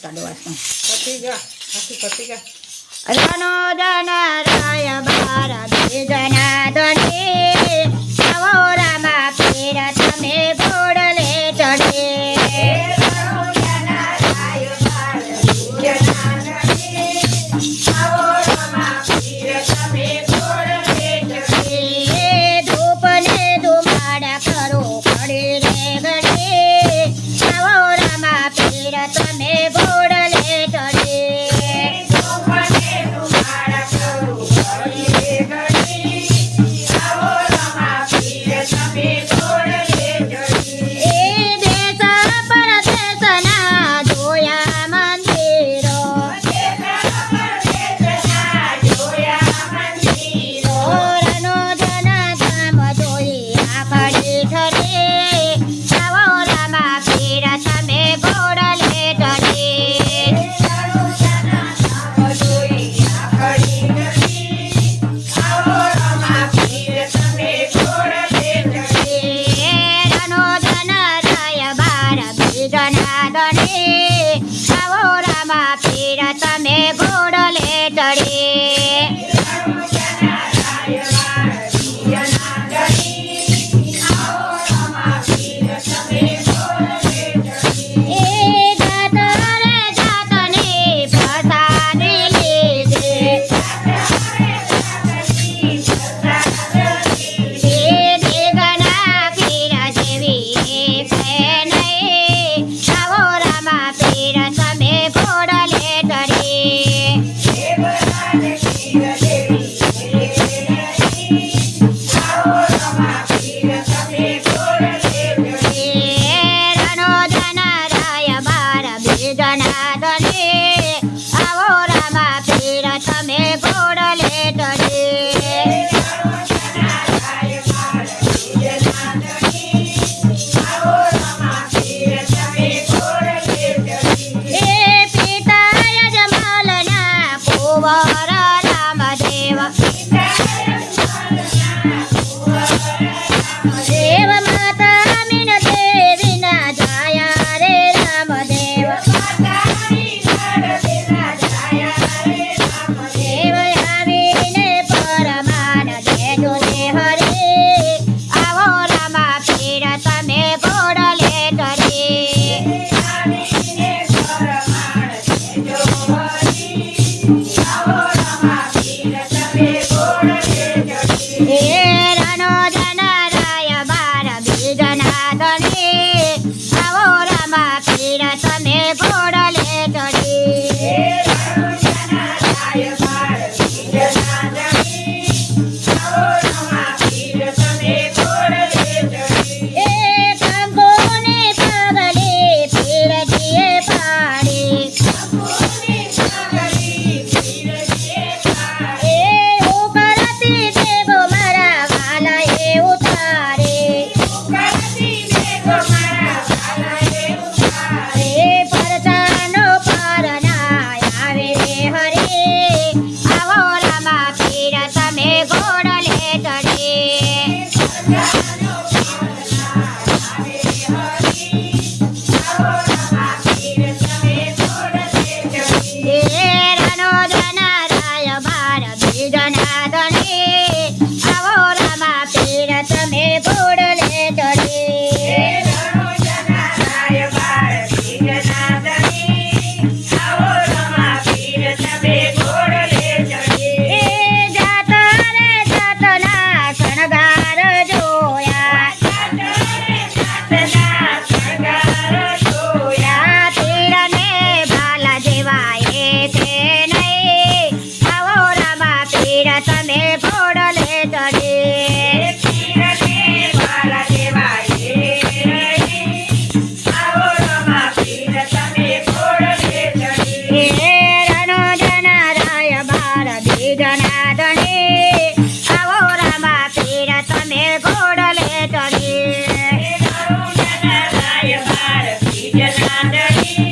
કાઢો વાસણ પતી ગયા આખી પતી ગયા અરવાનો જના રાય બારા બે જના ધની Yeah. Underneath.